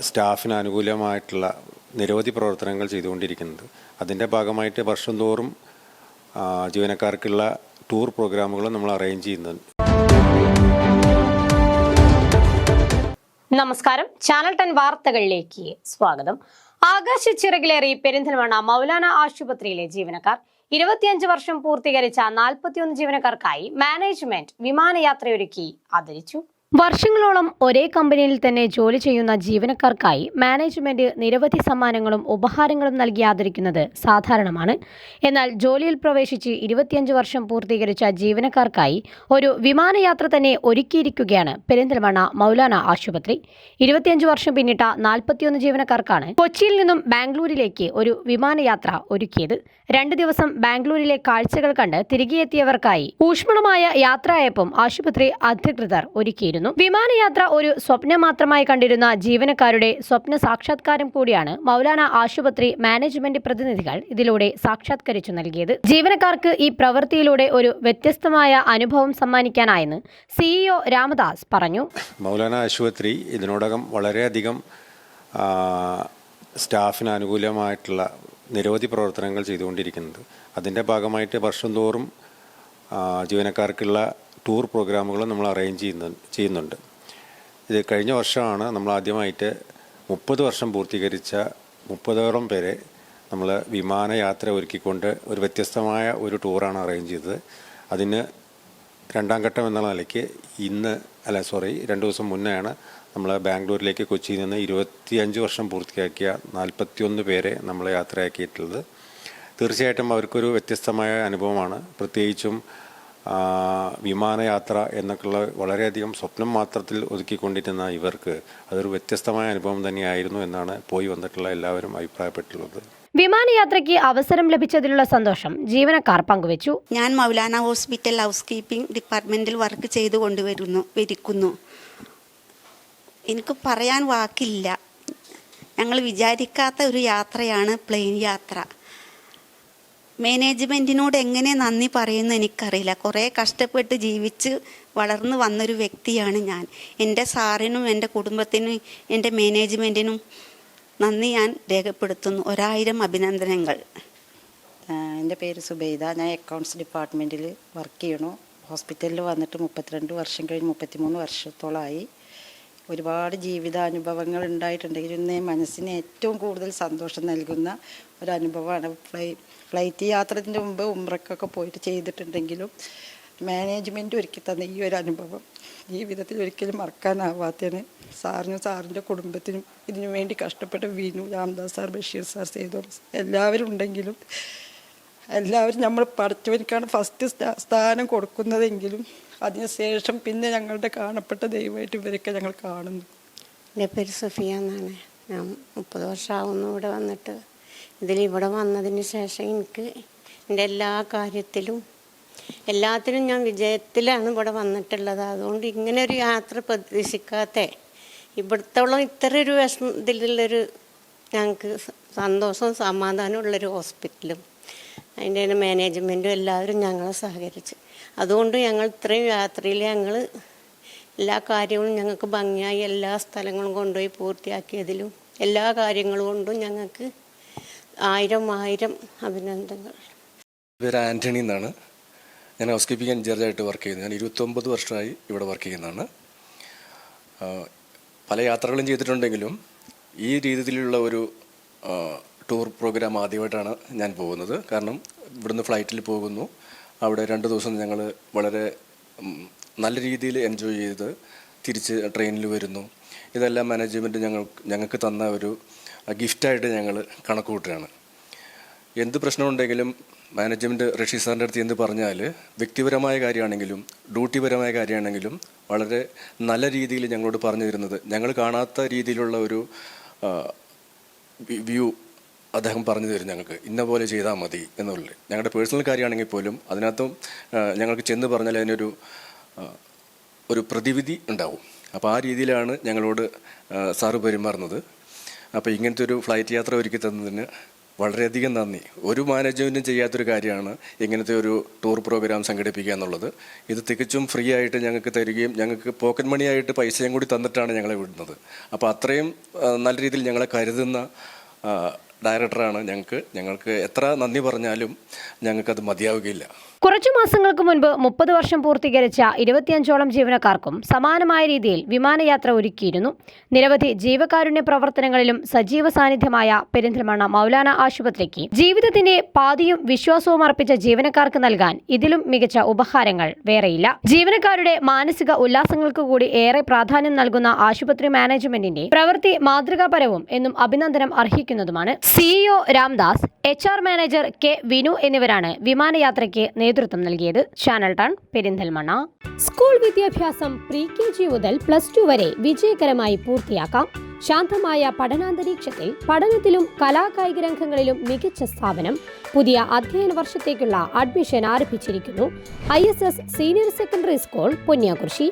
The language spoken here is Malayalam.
സ്റ്റാഫിന് അനുകൂലമായിട്ടുള്ള നിരവധി പ്രവർത്തനങ്ങൾ ചെയ്തുകൊണ്ടിരിക്കുന്നത്. അതിന്റെ ഭാഗമായിട്ട് വർഷം തോറും ജീവനക്കാർക്കുള്ള ടൂർ പ്രോഗ്രാമുകൾ നമ്മൾ അറേഞ്ച് ചെയ്യുന്നുണ്ട്. നമസ്കാരം. ചാനൽ ടെൻ വാർത്തകളിലേക്ക് സ്വാഗതം. ആകാശ ചിറകിലേറി പെരിന്തൽമണ്ണ മൗലാന ആശുപത്രിയിലെ ജീവനക്കാർ ഇരുപത്തിയഞ്ച് വർഷം പൂർത്തീകരിച്ച നാൽപ്പത്തിയൊന്ന് ജീവനക്കാർക്കായി മാനേജ്മെന്റ് വിമാനയാത്രയൊരുക്കി ആദരിച്ചു. വർഷങ്ങളോളം ഒരേ കമ്പനിയിൽ തന്നെ ജോലി ചെയ്യുന്ന ജീവനക്കാർക്കായി മാനേജ്മെന്റ് നിരവധി സമ്മാനങ്ങളും ഉപഹാരങ്ങളും നൽകി ആദരിക്കുന്നത് സാധാരണമാണ്. എന്നാൽ ജോലിയിൽ പ്രവേശിച്ച് ഇരുപത്തിയഞ്ച് വർഷം പൂർത്തീകരിച്ച ജീവനക്കാർക്കായി ഒരു വിമാനയാത്ര തന്നെ ഒരുക്കിയിരിക്കുകയാണ് പെരിന്തൽമണ്ണ മൗലാന ആശുപത്രി. ഇരുപത്തിയഞ്ച് വർഷം പിന്നിട്ട നാൽപ്പത്തിയൊന്ന് ജീവനക്കാർക്കാണ് കൊച്ചിയിൽ നിന്നും ബാംഗ്ലൂരിലേക്ക് ഒരു വിമാനയാത്ര ഒരുക്കിയത്. രണ്ട് ദിവസം ബാംഗ്ലൂരിലെ കാഴ്ചകൾ കണ്ട് തിരികെയെത്തിയവർക്കായി ഊഷ്മളമായ യാത്രയപ്പം ആശുപത്രി അധികൃതർ ഒരുക്കിയിരുന്നു. വിമാനയാത്ര ഒരു സ്വപ്നം മാത്രമായി കണ്ടിരുന്ന ജീവനക്കാരുടെ സ്വപ്ന സാക്ഷാത്കാരം കൂടിയാണ് മൗലാന ആശുപത്രി മാനേജ്മെന്റ് പ്രതിനിധികൾ ഇതിലൂടെ സാക്ഷാത്കരിച്ചു നൽകിയത്. ജീവനക്കാർക്ക് ഈ പ്രവൃത്തിയിലൂടെ ഒരു വ്യത്യസ്തമായ അനുഭവം സമ്മാനിക്കാനായെന്ന് സിഇഒ രാമദാസ് പറഞ്ഞു. മൗലാന ആശുപത്രി ഇതിനോടകം വളരെയധികം സ്റ്റാഫിന് അനുകൂലമായിട്ടുള്ള നിരവധി പ്രവർത്തനങ്ങൾ ചെയ്തുകൊണ്ടിരിക്കുന്നത്. അതിന്റെ ഭാഗമായിട്ട് വർഷം തോറും ജീവനക്കാർക്കുള്ള ടൂർ പ്രോഗ്രാമുകൾ നമ്മൾ അറേഞ്ച് ചെയ്യുന്ന ചെയ്യുന്നുണ്ട്. ഇത് കഴിഞ്ഞ വർഷമാണ് നമ്മൾ ആദ്യമായിട്ട് മുപ്പത് വർഷം പൂർത്തീകരിച്ച മുപ്പതോളം പേരെ നമ്മൾ വിമാനയാത്ര ഒരുക്കിക്കൊണ്ട് ഒരു വ്യത്യസ്തമായ ഒരു ടൂറാണ് അറേഞ്ച് ചെയ്തത്. അതിന് രണ്ടാം ഘട്ടം എന്നുള്ള നിലയ്ക്ക് ഇന്ന് അല്ല സോറി രണ്ട് ദിവസം മുന്നെയാണ് നമ്മൾ ബാംഗ്ലൂരിലേക്ക് കൊച്ചിയിൽ നിന്ന് ഇരുപത്തിയഞ്ച് വർഷം പൂർത്തിയാക്കിയ നാൽപ്പത്തിയൊന്ന് പേരെ നമ്മൾ യാത്രയാക്കിയിട്ടുള്ളത്. തീർച്ചയായിട്ടും അവർക്കൊരു വ്യത്യസ്തമായ അനുഭവമാണ്. പ്രത്യേകിച്ചും വിമാനയാത്ര എന്നൊക്കെയുള്ള വളരെയധികം സ്വപ്നം മാത്രത്തിൽ ഒതുക്കിക്കൊണ്ടിരുന്ന ഇവർക്ക് അതൊരു വ്യത്യസ്തമായ അനുഭവം തന്നെയായിരുന്നു എന്നാണ് പോയി വന്നിട്ടുള്ള എല്ലാവരും അഭിപ്രായപ്പെട്ടുള്ളത് വിമാനയാത്രയ്ക്ക് അവസരം ലഭിച്ചതിലുള്ള സന്തോഷം ജീവനക്കാർ പങ്കുവച്ചു. ഞാൻ മൗലാന ഹോസ്പിറ്റൽ ഹൗസ് കീപ്പിംഗ് ഡിപ്പാർട്ട്മെന്റിൽ വർക്ക് ചെയ്തു കൊണ്ടുവരുന്നു വരിക്കുന്നു. എനിക്ക് പറയാൻ വാക്കില്ല. ഞങ്ങൾ വിചാരിക്കാത്ത ഒരു യാത്രയാണ് പ്ലെയിൻ യാത്ര. മാനേജ്മെന്റിനോട് എങ്ങനെ നന്ദി പറയുന്നു എനിക്കറിയില്ല. കുറേ കഷ്ടപ്പെട്ട് ജീവിച്ച് വളർന്നു വന്നൊരു വ്യക്തിയാണ് ഞാൻ. എന്റെ സാറിനും എന്റെ കുടുംബത്തിനും എന്റെ മാനേജ്മെന്റിനും നന്ദി ഞാൻ രേഖപ്പെടുത്തുന്നു. ഒരായിരം അഭിനന്ദനങ്ങൾ. എന്റെ പേര് സുബൈദ. ഞാൻ അക്കൗണ്ട്സ് ഡിപ്പാർട്ട്മെന്റിൽ വർക്ക് ചെയ്യണു. ഹോസ്പിറ്റലിൽ വന്നിട്ട് മുപ്പത്തിരണ്ട് വർഷം കഴിഞ്ഞ് മുപ്പത്തിമൂന്ന് വർഷത്തോളമായി ഒരുപാട് ജീവിതാനുഭവങ്ങൾ ഉണ്ടായിട്ടുണ്ടെങ്കിലും ഇന്ന് മനസ്സിന് ഏറ്റവും കൂടുതൽ സന്തോഷം നൽകുന്ന ഒരു അനുഭവമാണ് ഫ്ലൈ ഫ്ലൈറ്റ് യാത്രത്തിന്റെ മുമ്പ് ഉമ്രക്കൊക്കെ പോയിട്ട് ചെയ്തിട്ടുണ്ടെങ്കിലും മാനേജ്മെന്റ് ഒരുക്കി തന്ന ഈ ഒരു അനുഭവം ജീവിതത്തിൽ ഒരിക്കലും മറക്കാനാവാത്തതിന് സാറിനും സാറിന്റെ കുടുംബത്തിനും ഇതിനു വേണ്ടി കഷ്ടപ്പെട്ട വിനു രാംദാസ് സാർ ബഷീർ സാർ സേതോ എല്ലാവരും ഉണ്ടെങ്കിലും എല്ലാവരും നമ്മൾ പഠിച്ചവർക്കാണ് ഫസ്റ്റ് സ്ഥാനം കൊടുക്കുന്നതെങ്കിലും അതിനുശേഷം പിന്നെ ഞങ്ങളുടെ കാണപ്പെട്ട ദൈവമായിട്ട് ഇവരൊക്കെ ഞങ്ങൾ കാണുന്നു. എന്റെ പേര് സഫിയ എന്നാണ്. ഞാൻ മുപ്പത് വർഷമാവുന്നു ഇവിടെ വന്നിട്ട്. ഇതിൽ ഇവിടെ വന്നതിന് ശേഷം എനിക്ക് എന്റെ എല്ലാ കാര്യത്തിലും എല്ലാത്തിലും ഞാൻ വിജയത്തിലാണ് ഇവിടെ വന്നിട്ടുള്ളത്. അതുകൊണ്ട് ഇങ്ങനെ ഒരു യാത്ര പ്രതീക്ഷിക്കാത്ത ഇവിടത്തോളം ഇത്ര ഒരു വിഷമ ഇതിലുള്ളൊരു ഞങ്ങൾക്ക് സന്തോഷവും സമാധാനവും ഉള്ളൊരു ഹോസ്പിറ്റലും അതിന്റെ മാനേജ്മെന്റും എല്ലാവരും ഞങ്ങളെ സഹകരിച്ച്. അതുകൊണ്ട് ഞങ്ങൾ ഇത്രയും യാത്രയിൽ ഞങ്ങൾ എല്ലാ കാര്യങ്ങളും ഞങ്ങൾക്ക് ഭംഗിയായി എല്ലാ സ്ഥലങ്ങളും കൊണ്ടുപോയി പൂർത്തിയാക്കിയതിലും എല്ലാ കാര്യങ്ങളും കൊണ്ടും ഞങ്ങൾക്ക് ആയിരം ആയിരം അഭിനന്ദനങ്ങൾ. പേര് ആന്റണി എന്നാണ്. ഞാൻ ഹൗസ് കീപ്പിംഗ് വർക്ക് ചെയ്യുന്നത് ഞാൻ ഇരുപത്തൊമ്പത് വർഷമായി ഇവിടെ വർക്ക് ചെയ്യുന്നതാണ്. പല യാത്രകളും ചെയ്തിട്ടുണ്ടെങ്കിലും ഈ രീതിയിലുള്ള ഒരു ടൂർ പ്രോഗ്രാം ആദ്യമായിട്ടാണ് ഞാൻ പോകുന്നത്. കാരണം ഇവിടുന്ന് ഫ്ലൈറ്റിൽ പോകുന്നു. അവിടെ രണ്ട് ദിവസം ഞങ്ങൾ വളരെ നല്ല രീതിയിൽ എൻജോയ് ചെയ്ത് തിരിച്ച് ട്രെയിനിൽ വരുന്നു. ഇതെല്ലാം മാനേജ്മെന്റ് ഞങ്ങൾ ഞങ്ങൾക്ക് തന്ന ഒരു ഗിഫ്റ്റായിട്ട് ഞങ്ങൾ കണക്ക് കൂട്ടുകയാണ് എന്ത് പ്രശ്നമുണ്ടെങ്കിലും മാനേജ്മെന്റ് റഷീദ് സാറിന്റെ അടുത്ത് എന്ത് പറഞ്ഞാൽ വ്യക്തിപരമായ കാര്യമാണെങ്കിലും ഡ്യൂട്ടിപരമായ കാര്യമാണെങ്കിലും വളരെ നല്ല രീതിയിൽ ഞങ്ങളോട് പറഞ്ഞു തരുന്നത്. ഞങ്ങൾ കാണാത്ത രീതിയിലുള്ള ഒരു വ്യൂ അദ്ദേഹം പറഞ്ഞു തരും ഞങ്ങൾക്ക് ഇന്ന പോലെ ചെയ്താൽ മതി എന്നുള്ളത്. ഞങ്ങളുടെ പേഴ്സണൽ കാര്യമാണെങ്കിൽ പോലും അതിനകത്തും ഞങ്ങൾക്ക് ചെന്ന് പറഞ്ഞാൽ അതിനൊരു ഒരു പ്രതിവിധി ഉണ്ടാവും. അപ്പോൾ ആ രീതിയിലാണ് ഞങ്ങളോട് സാറ് പെരുമാറുന്നത്. അപ്പോൾ ഇങ്ങനത്തെ ഒരു ഫ്ലൈറ്റ് യാത്ര ഒരുക്കി തന്നതിന് വളരെയധികം നന്ദി. ഒരു മാനേജ്മെന്റും ചെയ്യാത്തൊരു കാര്യമാണ് ഇങ്ങനത്തെ ഒരു ടൂർ പ്രോഗ്രാം സംഘടിപ്പിക്കുക എന്നുള്ളത്. ഇത് തികച്ചും ഫ്രീ ആയിട്ട് ഞങ്ങൾക്ക് തരികയും ഞങ്ങൾക്ക് പോക്കറ്റ് മണിയായിട്ട് പൈസയും കൂടി തന്നിട്ടാണ് ഞങ്ങളെ വിടുന്നത്. അപ്പോൾ അത്രയും നല്ല രീതിയിൽ ഞങ്ങളെ കരുതുന്ന ഡയറക്ടറാണ് ഞങ്ങൾക്ക് ഞങ്ങൾക്ക് എത്ര നന്ദി പറഞ്ഞാലും ഞങ്ങൾക്കത് മതിയാവുകയില്ല. കുറച്ചു മാസങ്ങൾക്ക് മുൻപ് മുപ്പത് വർഷം പൂർത്തീകരിച്ച ഇരുപത്തിയഞ്ചോളം ജീവനക്കാർക്കും സമാനമായ രീതിയിൽ വിമാനയാത്ര ഒരുക്കിയിരുന്നു. നിരവധി ജീവകാരുണ്യ പ്രവർത്തനങ്ങളിലും സജീവ സാന്നിധ്യമായ പെരിന്തൽമണ്ണ മൗലാന ആശുപത്രിക്ക് ജീവിതത്തിന്റെ പാതിയും വിശ്വാസവും അർപ്പിച്ച ജീവനക്കാർക്ക് നൽകാൻ ഇതിലും മികച്ച ഉപഹാരങ്ങൾ വേറെയില്ല. ജീവനക്കാരുടെ മാനസിക ഉല്ലാസങ്ങൾക്ക് കൂടി ഏറെ പ്രാധാന്യം നൽകുന്ന ആശുപത്രി മാനേജ്മെന്റിന്റെ പ്രവൃത്തി മാതൃകാപരവും എന്നും അഭിനന്ദനം അർഹിക്കുന്നതുമാണ്. CEO Ramdas H manager K Vinu എന്നിവരാണ് വിമാനയാത്രയ്ക്ക് നേതൃത്വം നൽകിയത് ചാനൽ ടൺ പെരിന്തൽമണ്ണ. സ്കൂൾ വിദ്യാഭ്യാസം പ്രീ കെ ജി മുതൽ പ്ലസ് ടു വരെ വിജയകരമായി പൂർത്തിയാക്കാം. ശാന്തമായ പഠനാന്തരീക്ഷത്തിൽ പഠനത്തിലും കലാകായിക രംഗങ്ങളിലും മികച്ച സ്ഥാപനം. പുതിയ അധ്യയന വർഷത്തേക്കുള്ള അഡ്മിഷൻ ആരംഭിച്ചിരിക്കുന്നു. I senior secondary school Ponniyakurshi